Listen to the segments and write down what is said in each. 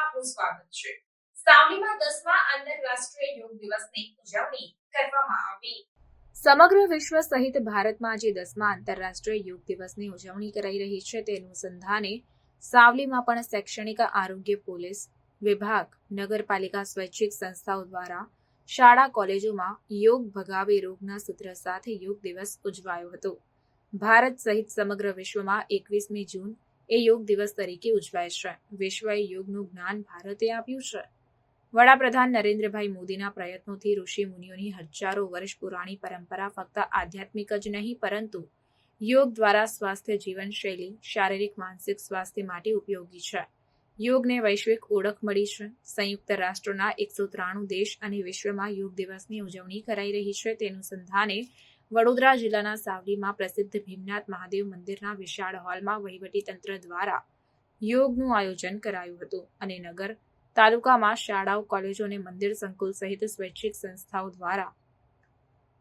આપનું સ્વાગત છે. સાવલીમાં દસમા આંતરરાષ્ટ્રીય યોગ દિવસની ઉજવણી કરવામાં આવી. સમગ્ર વિશ્વ સહિત ભારતમાં જે દસમા આંતરરાષ્ટ્રીય યોગ દિવસની ઉજવણી કરાઈ રહી છે. તે અનુસંધાને સાવલીમાં પણ શૈક્ષણિક આરોગ્ય પોલીસ વિભાગ, નગરપાલિકા સ્વૈચ્છિક સંસ્થાઓ દ્વારા શાળા કોલેજોમાં યોગ ભગાવે રોગના સૂત્ર સાથે યોગ દિવસ ઉજવાયો હતો. ભારત સહિત સમગ્ર વિશ્વમાં એકવીસમી જૂન એ યોગ દિવસ તરીકે ઉજવાય છે. વિશ્વએ યોગનું જ્ઞાન ભારતે આપ્યું છે. વડાપ્રધાન નરેન્દ્રભાઈ મોદીના પ્રયત્નોથી ઋષિ મુનિઓની હજારો વર્ષ પુરાણી પરંપરા ફક્ત આધ્યાત્મિક જ નહીં, પરંતુ યોગ દ્વારા સ્વાસ્થ્ય જીવનશૈલી, શારીરિક, માનસિક સ્વાસ્થ્ય માટે ઉપયોગી છે. યોગને વૈશ્વિક ઓળખ મળી છે. સંયુક્ત રાષ્ટ્રોના એકસો ત્રાણું દેશ અને વિશ્વમાં યોગ દિવસની ઉજવણી કરાઈ રહી છે. તેનું અનુસંધાને વડોદરા જિલ્લાના સાવલીમાં પ્રસિદ્ધ ભીમનાથ મહાદેવ મંદિરના વિશાળ હોલમાં વહીવટીતંત્ર દ્વારા યોગનું આયોજન કરાયું હતું અને નગર તાલુકામાં શાળાઓ, કોલેજો અને મંદિર સંકુલ સહિત સ્વૈચ્છિક સંસ્થાઓ દ્વારા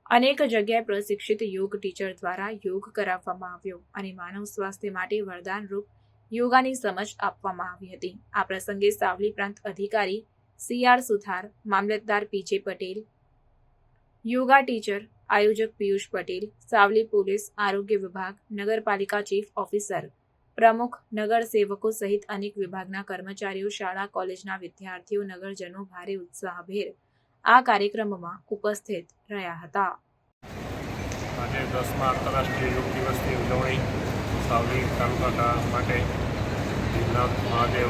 અનેક જગ્યાએ પ્રશિક્ષિત યોગ ટીચર દ્વારા યોગ કરાવવામાં આવ્યો અને માનવ સ્વાસ્થ્ય માટે વરદાનરૂપ યોગાની સમજ આપવામાં આવી હતી. આ પ્રસંગે સાવલી પ્રાંત અધિકારી સી આર સુથાર, મામલતદાર P J Patel, yoga teacher આયોજક પિયુષ પટેલ સાવલી પોલીસ આરોગ્ય વિભાગ નગરપાલિકા ચીફ ઓફિસર પ્રમુખ નગર સેવકો સહિત અનેક વિભાગના કર્મચારીઓ, શાળા, કોલેજના વિદ્યાર્થીઓ, નગરજનો ભારે ઉત્સાહભેર આ કાર્યક્રમમાં ઉપસ્થિત રહ્યા હતા. આજે દસમા આંતરરાષ્ટ્રીય યોગ દિવસની ઉજવણી સાવલી તાલુકા માટે ભીમનાથ મહાદેવ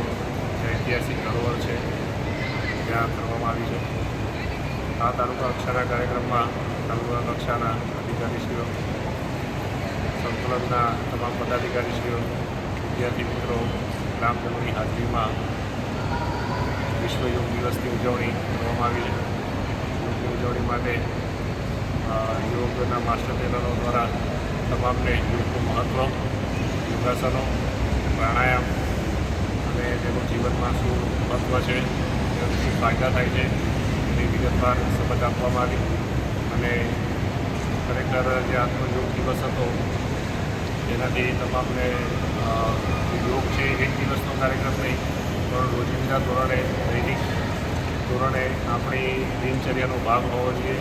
ઐતિહાસિક ધરોહર છે. ત્યાં કરવામાં આવી છે. આ તાલુકા કક્ષાના કાર્યક્રમમાં તાલુકા કક્ષાના અધિકારીશ્રીઓ, સંકલનના તમામ પદાધિકારીશ્રીઓ વિદ્યાર્થી મિત્રો ગ્રામજનોની હાજરીમાં વિશ્વ યોગ દિવસની ઉજવણી કરવામાં આવી છે. યોગની ઉજવણી માટે યોગના માસ્ટર ટ્રેનરો દ્વારા તમામને યોગનું મહત્ત્વ યોગાસનો, પ્રાણાયામ અને તેનું જીવનમાં શું મહત્ત્વ છે તેનું શું ફાયદા થાય છે. વિગતવાર શપથ આપવામાં આવી અને ખરેખર જે આત્મયોગ યોગ દિવસ હતો તેનાથી તમામને યોગ છે એક દિવસનો કાર્યક્રમ નહીં, પણ રોજિંદા ધોરણે, દૈનિક ધોરણે આપણી દિનચર્યાનો ભાગ હોવો જોઈએ.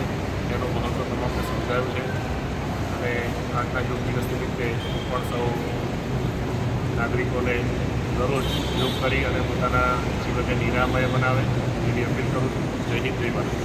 તેનું મહત્ત્વ તમામને સમજાયું છે. અને આજના યોગ દિવસ નિમિત્તે પણ સૌ નાગરિકોને દરરોજ યોગ કરી અને પોતાના જીવનને નિરામય બનાવે. એવી અપીલ કરું છું જય હિન્દ જય ભારત